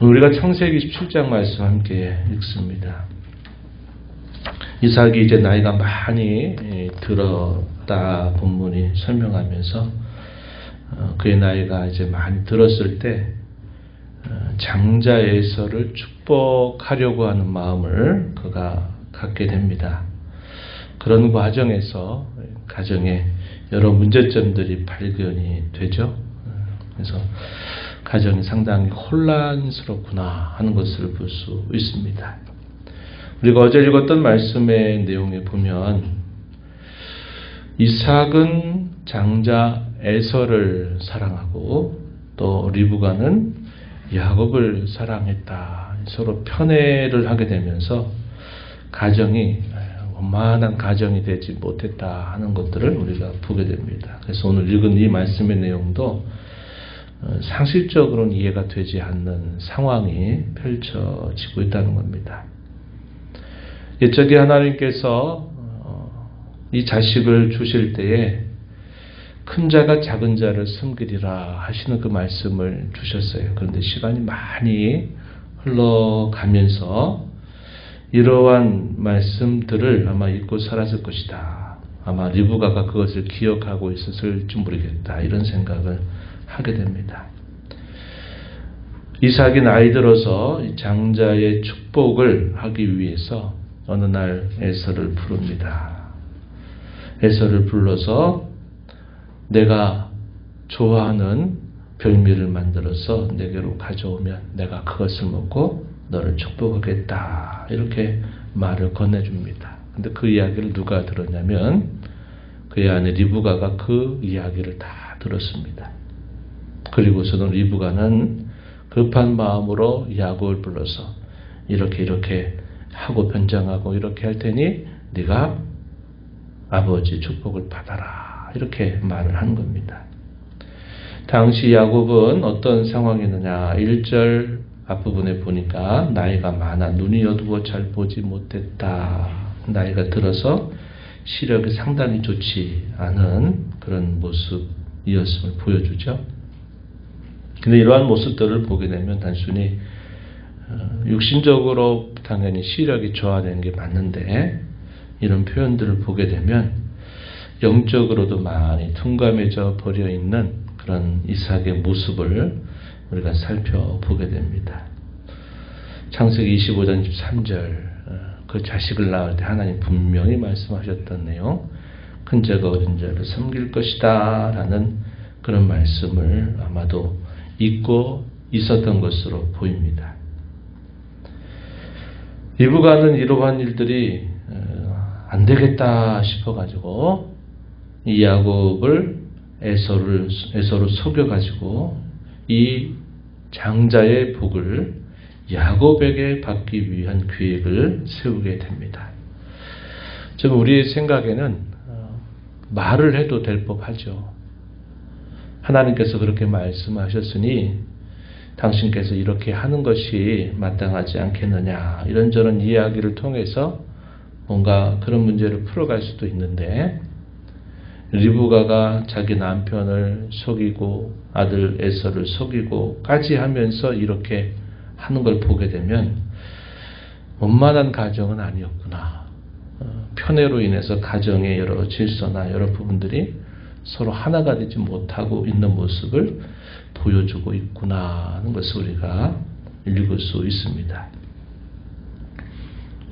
우리가 창세기 27장 말씀 함께 읽습니다. 이삭이 이제 나이가 많이 예, 들었다 본문이 설명하면서 어, 그의 나이가 이제 많이 들었을 때 어, 장자 에서를 축복하려고 하는 마음을 그가 갖게 됩니다. 그런 과정에서 가정에 여러 문제점들이 발견이 되죠. 그래서 가정이 상당히 혼란스럽구나 하는 것을 볼 수 있습니다. 우리가 어제 읽었던 말씀의 내용에 보면 이삭은 장자 에서를 사랑하고 또 리브가는 야곱을 사랑했다. 서로 편애를 하게 되면서 가정이 원만한 가정이 되지 못했다 하는 것들을 우리가 보게 됩니다. 그래서 오늘 읽은 이 말씀의 내용도 어, 상식적으로는 이해가 되지 않는 상황이 펼쳐지고 있다는 겁니다. 옛적에 하나님께서 어, 이 자식을 주실 때에 큰 자가 작은 자를 섬기리라 하시는 그 말씀을 주셨어요. 그런데 시간이 많이 흘러가면서 이러한 말씀들을 아마 잊고 살았을 것이다. 아마 리브가가 그것을 기억하고 있었을지 모르겠다. 이런 생각을 하게 됩니다. 이삭이 나이 들어서 장자의 축복을 하기 위해서 어느 날 에서를 부릅니다. 에서를 불러서 내가 좋아하는 별미를 만들어서 내게로 가져오면 내가 그것을 먹고 너를 축복하겠다. 이렇게 말을 건네줍니다. 근데 그 이야기를 누가 들었냐면 그의 아내 리브가가 그 이야기를 다 들었습니다. 그리고서는 리브가는 급한 마음으로 야곱을 불러서 이렇게 이렇게 하고 변장하고 이렇게 할 테니 네가 아버지 축복을 받아라 이렇게 말을 한 겁니다. 당시 야곱은 어떤 상황이었느냐 1절 앞부분에 보니까 나이가 많아 눈이 어두워 잘 보지 못했다 나이가 들어서 시력이 상당히 좋지 않은 그런 모습이었음을 보여주죠. 근데 이러한 모습들을 보게 되면 단순히 어, 육신적으로 당연히 시력이 저하되는 게 맞는데 이런 표현들을 보게 되면 영적으로도 많이 둔감해져 버려 있는 그런 이삭의 모습을 우리가 살펴보게 됩니다. 창세기 25장 13절 그 자식을 낳을 때 하나님 분명히 말씀하셨던 내용 큰 자가 어린 자를 섬길 것이다 라는 그런 말씀을 아마도 잊고 있었던 것으로 보입니다. 이부가는 이러한 일들이 어, 안 되겠다 싶어가지고 이 야곱을 에서를 에서로 속여가지고 이 장자의 복을 야곱에게 받기 위한 계획을 세우게 됩니다. 지금 우리 생각에는 어, 말을 해도 될 법하죠. 하나님께서 그렇게 말씀하셨으니 당신께서 이렇게 하는 것이 마땅하지 않겠느냐 이런저런 이야기를 통해서 뭔가 그런 문제를 풀어갈 수도 있는데 리브가가 자기 남편을 속이고 아들 에서를 속이고까지 하면서 이렇게 하는 걸 보게 되면 원만한 가정은 아니었구나. 어, 편애로 인해서 가정의 여러 질서나 여러 부분들이 서로 하나가 되지 못하고 있는 모습을 보여주고 있구나 하는 것을 우리가 읽을 수 있습니다.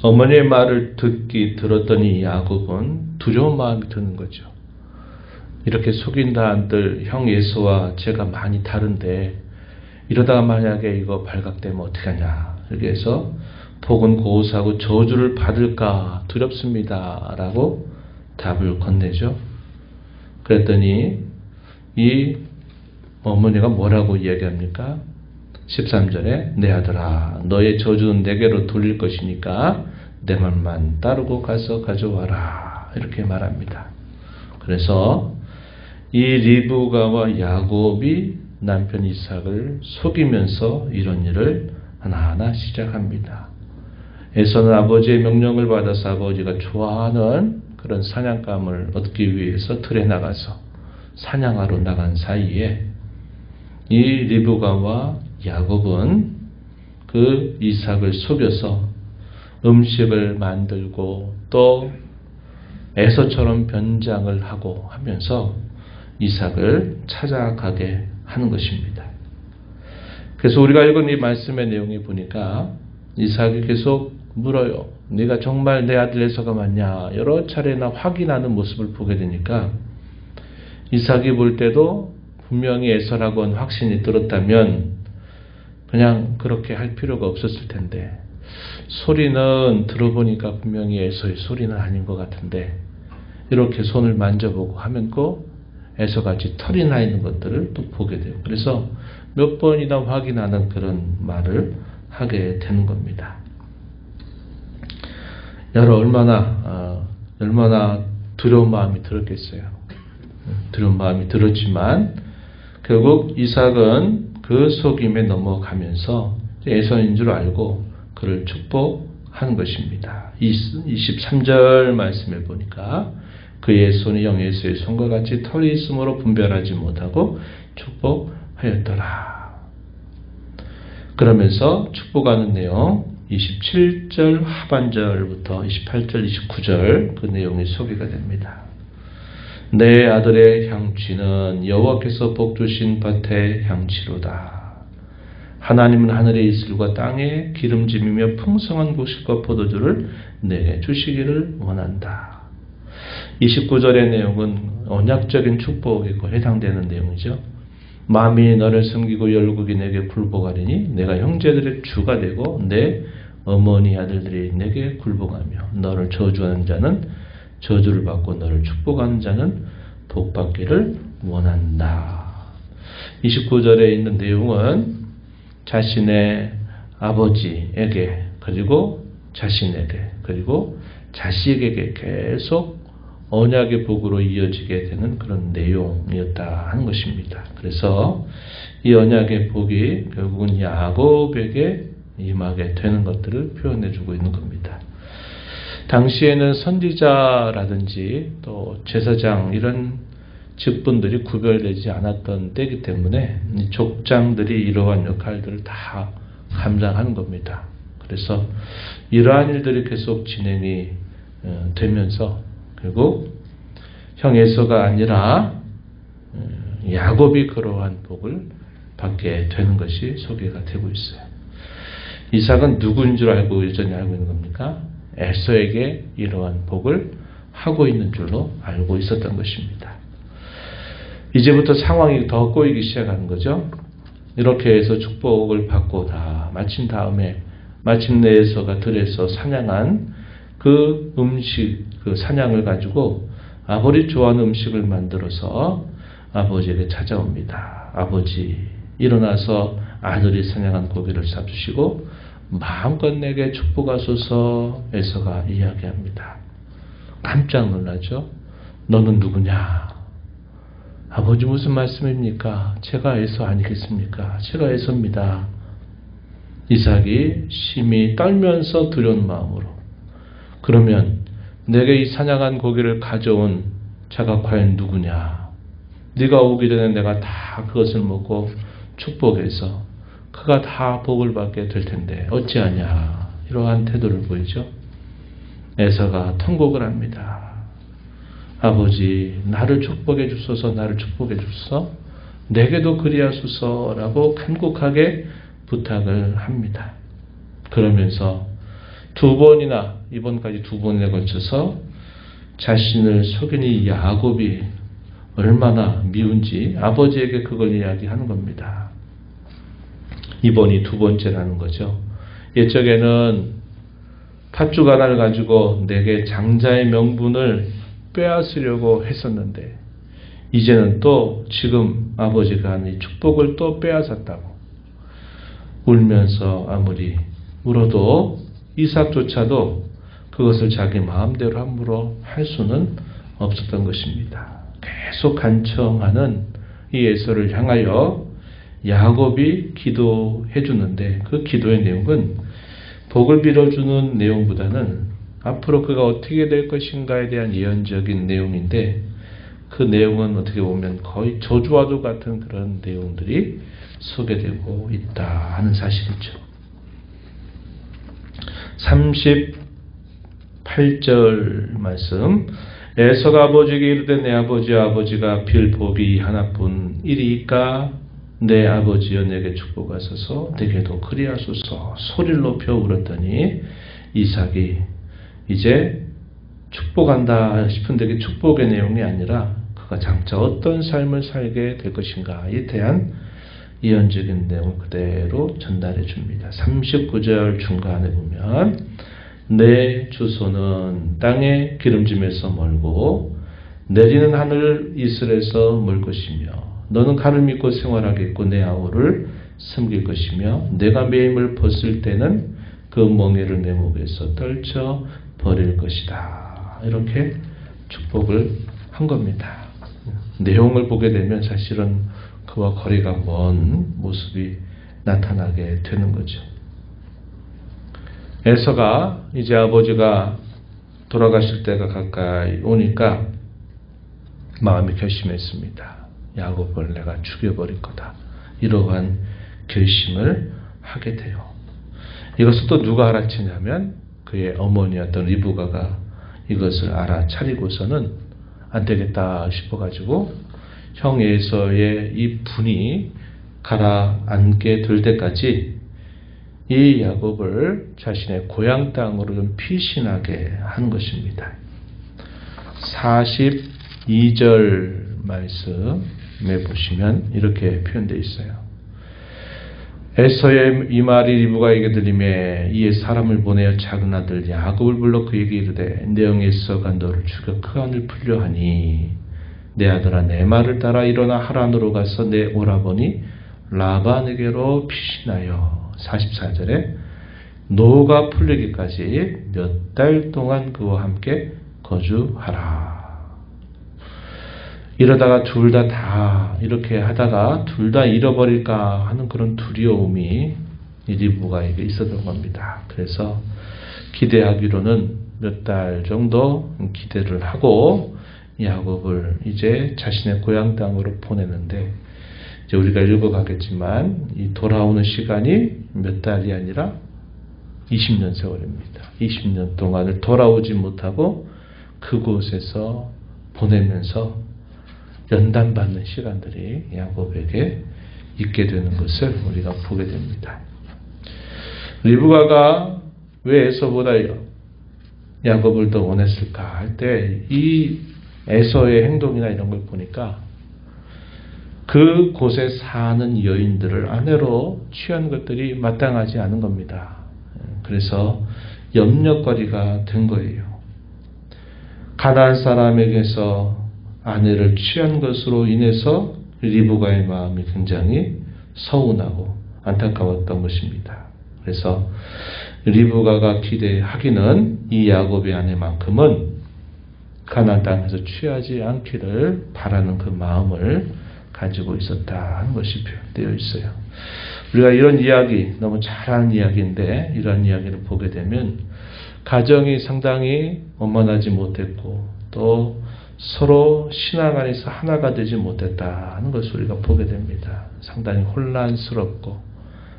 어머니의 말을 듣기 들었더니 야곱은 두려운 마음이 드는 거죠. 이렇게 속인다 한들 형 예수와 제가 많이 다른데 이러다가 만약에 이거 발각되면 어떻게 하냐. 이렇게 해서 복은 고사하고 저주를 받을까 두렵습니다. 라고 답을 건네죠. 그랬더니 이 어머니가 뭐라고 이야기합니까? 13절에 내 아들아 너의 저주는 내게로 돌릴 것이니까 내 말만 따르고 가서 가져와라 이렇게 말합니다. 그래서 이 리브가와 야곱이 남편 이삭을 속이면서 이런 일을 하나하나 시작합니다. 에서는 아버지의 명령을 받아서 아버지가 좋아하는 그런 사냥감을 얻기 위해서 들에 나가서 사냥하러 나간 사이에 이 리브가와 야곱은 그 이삭을 속여서 음식을 만들고 또 에서처럼 변장을 하고 하면서 이삭을 찾아가게 하는 것입니다. 그래서 우리가 읽은 이 말씀의 내용이 보니까 이삭이 계속 물어요. 네가 정말 내 아들 에서가 맞냐? 여러 차례나 확인하는 모습을 보게 되니까 이삭이 볼 때도 분명히 에서라고 는 확신이 들었다면 그냥 그렇게 할 필요가 없었을 텐데 소리는 들어보니까 분명히 에서의 소리는 아닌 것 같은데 이렇게 손을 만져보고 하면 꼭 에서같이 털이 나 있는 것들을 또 보게 돼요. 그래서 몇 번이나 확인하는 그런 말을 하게 되는 겁니다. 여러 얼마나 어, 얼마나 두려운 마음이 들었겠어요. 두려운 마음이 들었지만 결국 이삭은 그 속임에 넘어가면서 에서인 줄 알고 그를 축복하는 것입니다. 23절 말씀을 보니까 그의 손이 영예수의 손과 같이 털이 있으므로 분별하지 못하고 축복하였더라. 그러면서 축복하는 내용 27절 하반절부터 28절 29절 그 내용이 소개가 됩니다. 내 아들의 향취는 여호와께서 복 주신 밭의 향취로다. 하나님은 하늘의 이슬과 땅의 기름짐이며 풍성한 곡식과 포도주를 내게 주시기를 원한다. 29절의 내용은 언약적인 축복에 해당되는 내용이죠. 마음이 너를 섬기고 열국이 내게 굴복하리니 내가 형제들의 주가 되고 내 어머니 아들들이 내게 굴복하며 너를 저주하는 자는 저주를 받고 너를 축복하는 자는 복받기를 원한다. 29절에 있는 내용은 자신의 아버지에게 그리고 자신에게 그리고 자식에게 계속 언약의 복으로 이어지게 되는 그런 내용이었다 하는 것입니다. 그래서 이 언약의 복이 결국은 야곱에게 임하게 되는 것들을 표현해 주고 있는 겁니다. 당시에는 선지자라든지 또 제사장 이런 직분들이 구별되지 않았던 때이기 때문에 족장들이 이러한 역할들을 다 감당하는 겁니다. 그래서 이러한 일들이 계속 진행이 어, 되면서 결국 형 에서가 아니라 어, 야곱이 그러한 복을 받게 되는 것이 소개가 되고 있어요. 이삭은 누구인 줄 알고 여전히 알고 있는 겁니까? 에서에게 이러한 복을 하고 있는 줄로 알고 있었던 것입니다. 이제부터 상황이 더 꼬이기 시작하는 거죠. 이렇게 해서 축복을 받고 다 마친 다음에 마침내 에서가 들에서 사냥한 그 음식, 그 사냥을 가지고 아버지 좋아하는 음식을 만들어서 아버지에게 찾아옵니다. 아버지, 일어나서 아들이 사냥한 고기를 사주시고 마음껏 내게 축복하소서 에서가 이야기합니다. 깜짝 놀라죠? 너는 누구냐? 아버지 무슨 말씀입니까? 제가 에서 아니겠습니까? 제가 에서입니다. 이삭이 심히 떨면서 두려운 마음으로 그러면 내게 이 사냥한 고기를 가져온 자가 과연 누구냐? 네가 오기 전에 내가 다 그것을 먹고 축복해서 그가 다 복을 받게 될 텐데 어찌하냐 이러한 태도를 보이죠. 에서가 통곡을 합니다. 아버지 나를 축복해 주소서 나를 축복해 주소서 내게도 그리하소서라고 간곡하게 부탁을 합니다. 그러면서 두 번이나 이번까지 두 번에 걸쳐서 자신을 속인 이 야곱이 얼마나 미운지 아버지에게 그걸 이야기하는 겁니다. 이번이 두 번째라는 거죠. 옛적에는 팥죽 하나를 가지고 내게 장자의 명분을 빼앗으려고 했었는데 이제는 또 지금 아버지가 하는 축복을 또 빼앗았다고 울면서 아무리 울어도 이삭조차도 그것을 자기 마음대로 함부로 할 수는 없었던 것입니다. 계속 간청하는 이 에서를 향하여 야곱이 기도해 주는데 그 기도의 내용은 복을 빌어주는 내용보다는 앞으로 그가 어떻게 될 것인가에 대한 예언적인 내용인데 그 내용은 어떻게 보면 거의 저주와도 같은 그런 내용들이 소개되고 있다 하는 사실이죠. 38절 말씀. 에서가 아버지에게 이르되 내 아버지 아버지가 빌 복이 하나뿐 이리까? 내 아버지여 내게 축복하소서. 내게도 그리하소서. 소리를 높여 울었더니 이삭이 이제 축복한다 싶은데 그 축복의 내용이 아니라 그가 장차 어떤 삶을 살게 될 것인가에 대한 예언적인 내용을 그대로 전달해 줍니다. 39절 중간에 보면 내 주소는 땅의 기름짐에서 멀고 내리는 하늘 이슬에서 멀 것이며 너는 가를 믿고 생활하겠고 내 아우를 섬길 것이며 내가 매임을 벗을 때는 그 멍에를 내 목에서 떨쳐 버릴 것이다. 이렇게 축복을 한 겁니다. 내용을 보게 되면 사실은 그와 거리가 먼 모습이 나타나게 되는 거죠. 에서가 이제 아버지가 돌아가실 때가 가까이 오니까 마음이 결심했습니다. 야곱을 내가 죽여버릴 거다. 이러한 결심을 하게 돼요. 이것을 또 누가 알아채냐면 그의 어머니였던 리브가가 이것을 알아차리고서는 안 되겠다 싶어가지고 형 에서의 이 분이 가라앉게 될 때까지 이 야곱을 자신의 고향 땅으로 좀 피신하게 한 것입니다. 42절 말씀에 보시면 이렇게 표현되어 있어요. 에서의 이 말이 리브가에게 들림에 이에 사람을 보내어 작은 아들 야곱을 불러 그에게 이르되 내 영에서가 너를 죽여 그 안을 풀려 하니 내 아들아 내 말을 따라 일어나 하란으로 가서 내 오라버니 라반에게로 피신하여 44절에 노가 풀리기까지 몇 달 동안 그와 함께 거주하라. 이러다가 둘 다다 이렇게 하다가 둘 다 잃어버릴까 하는 그런 두려움이 리브가에게 있었던 겁니다. 그래서 기대하기로는 몇 달 정도 기대를 하고 야곱을 이제 자신의 고향 땅으로 보내는데 이제 우리가 읽어가겠지만 이 돌아오는 시간이 몇 달이 아니라 20년 세월입니다. 20년 동안을 돌아오지 못하고 그곳에서 보내면서 연단받는 시간들이 야곱에게 있게 되는 것을 우리가 보게 됩니다. 리브가가 왜 에서보다 야곱을 더 원했을까 할 때 이 에서의 행동이나 이런 걸 보니까 그 곳에 사는 여인들을 아내로 취한 것들이 마땅하지 않은 겁니다. 그래서 염려거리가 된 거예요. 가나안 사람에게서 아내를 취한 것으로 인해서 리브가의 마음이 굉장히 서운하고 안타까웠던 것입니다. 그래서 리브가가 기대하기는 이 야곱의 아내만큼은 가나안 땅에서 취하지 않기를 바라는 그 마음을 가지고 있었다 하는 것이 표현되어 있어요. 우리가 이런 이야기, 너무 잘하는 이야기인데, 이런 이야기를 보게 되면, 가정이 상당히 원만하지 못했고, 또 서로 신앙 안에서 하나가 되지 못했다 하는 것을 우리가 보게 됩니다. 상당히 혼란스럽고,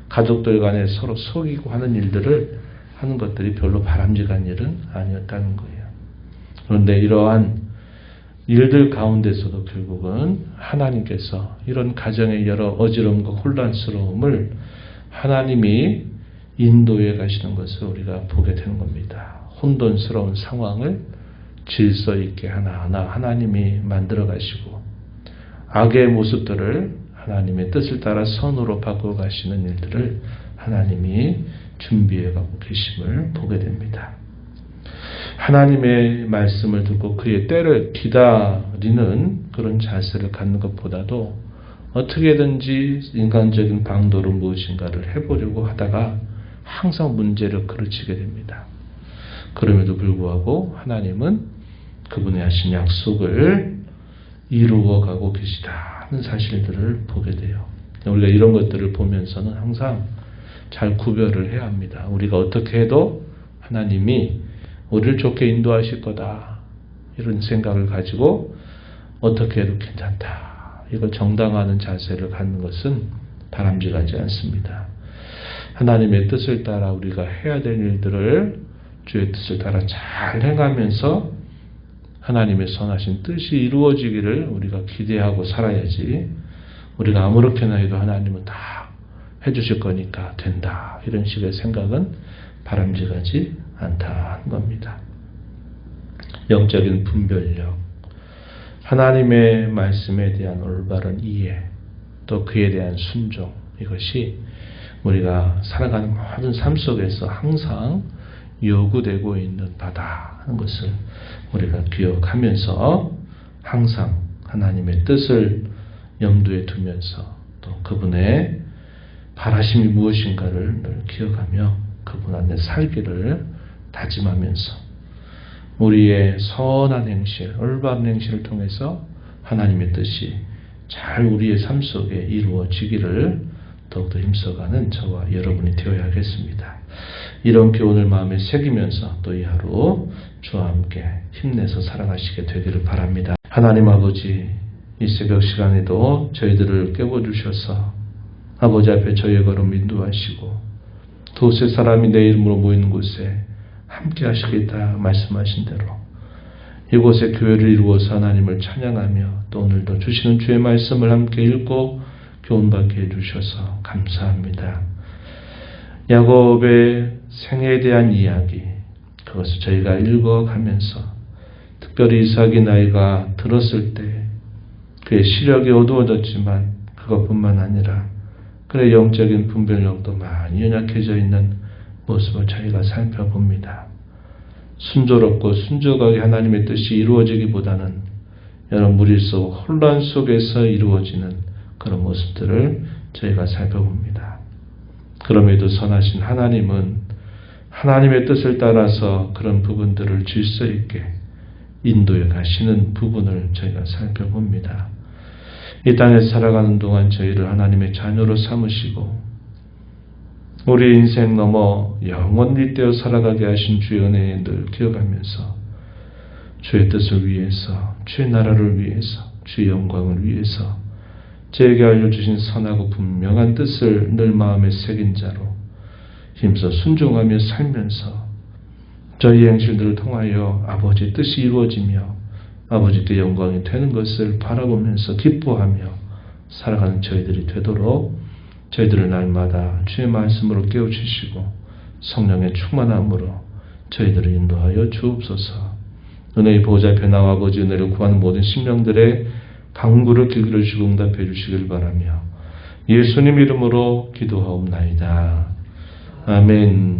가족들 간에 서로 속이고 하는 일들을 하는 것들이 별로 바람직한 일은 아니었다는 거예요. 그런데 이러한 일들 가운데서도 결국은 하나님께서 이런 가정의 여러 어지러움과 혼란스러움을 하나님이 인도해 가시는 것을 우리가 보게 되는 겁니다. 혼돈스러운 상황을 질서 있게 하나하나 하나님이 만들어 가시고 악의 모습들을 하나님의 뜻을 따라 선으로 바꿔 가시는 일들을 하나님이 준비해 가고 계심을 보게 됩니다. 하나님의 말씀을 듣고 그의 때를 기다리는 그런 자세를 갖는 것보다도 어떻게든지 인간적인 방도로 무엇인가를 해보려고 하다가 항상 문제를 그르치게 됩니다. 그럼에도 불구하고 하나님은 그분의 하신 약속을 이루어 가고 계시다 하는 사실들을 보게 돼요. 우리가 이런 것들을 보면서는 항상 잘 구별을 해야 합니다. 우리가 어떻게 해도 하나님이 우리를 좋게 인도하실 거다. 이런 생각을 가지고 어떻게 해도 괜찮다. 이걸 정당화하는 자세를 갖는 것은 바람직하지 않습니다. 하나님의 뜻을 따라 우리가 해야 될 일들을 주의 뜻을 따라 잘 행하면서 하나님의 선하신 뜻이 이루어지기를 우리가 기대하고 살아야지 우리가 아무렇게나 해도 하나님은 다 해주실 거니까 된다 이런 식의 생각은 바람직하지 않다는 겁니다. 영적인 분별력 하나님의 말씀에 대한 올바른 이해 또 그에 대한 순종 이것이 우리가 살아가는 모든 삶 속에서 항상 요구되고 있는 바다 하는 것을 우리가 기억하면서 항상 하나님의 뜻을 염두에 두면서 또 그분의 바라심이 무엇인가를 늘 기억하며 그분 안에 살기를 다짐하면서 우리의 선한 행실, 올바른 행실을 통해서 하나님의 뜻이 잘 우리의 삶 속에 이루어지기를 더욱더 힘써가는 저와 여러분이 되어야겠습니다. 이런 교훈을 마음에 새기면서 또 이 하루 주와 함께 힘내서 살아가시게 되기를 바랍니다. 하나님 아버지, 이 새벽 시간에도 저희들을 깨워주셔서 아버지 앞에 저희의 걸음 인도하시고 도세 사람이 내 이름으로 모이는 곳에 함께 하시겠다 말씀하신 대로 이곳에 교회를 이루어서 하나님을 찬양하며 또 오늘도 주시는 주의 말씀을 함께 읽고 교훈받게 해주셔서 감사합니다. 야곱의 생애에 대한 이야기 그것을 저희가 읽어가면서 특별히 이삭이 나이가 들었을 때 그의 시력이 어두워졌지만 그것뿐만 아니라 그의 영적인 분별력도 많이 연약해져 있는 모습을 저희가 살펴봅니다. 순조롭고 순조하게 하나님의 뜻이 이루어지기보다는 여러 무리 속 혼란 속에서 이루어지는 그런 모습들을 저희가 살펴봅니다. 그럼에도 선하신 하나님은 하나님의 뜻을 따라서 그런 부분들을 질서 있게 인도해 가시는 부분을 저희가 살펴봅니다. 이 땅에 살아가는 동안 저희를 하나님의 자녀로 삼으시고 우리 인생 넘어 영원히 떼어 살아가게 하신 주의 은혜에 늘 기억하면서 주의 뜻을 위해서 주의 나라를 위해서 주의 영광을 위해서 제게 알려주신 선하고 분명한 뜻을 늘 마음에 새긴 자로 힘써 순종하며 살면서 저희 행실들을 통하여 아버지의 뜻이 이루어지며 아버지께 영광이 되는 것을 바라보면서 기뻐하며 살아가는 저희들이 되도록 저희들을 날마다 주의 말씀으로 깨우치시고 성령의 충만함으로 저희들을 인도하여 주옵소서. 은혜의 보호자 변화와 아버지 은혜를 구하는 모든 심령들의 강구를 길들여 주시고 응답해 주시길 바라며 예수님 이름으로 기도하옵나이다. 아멘.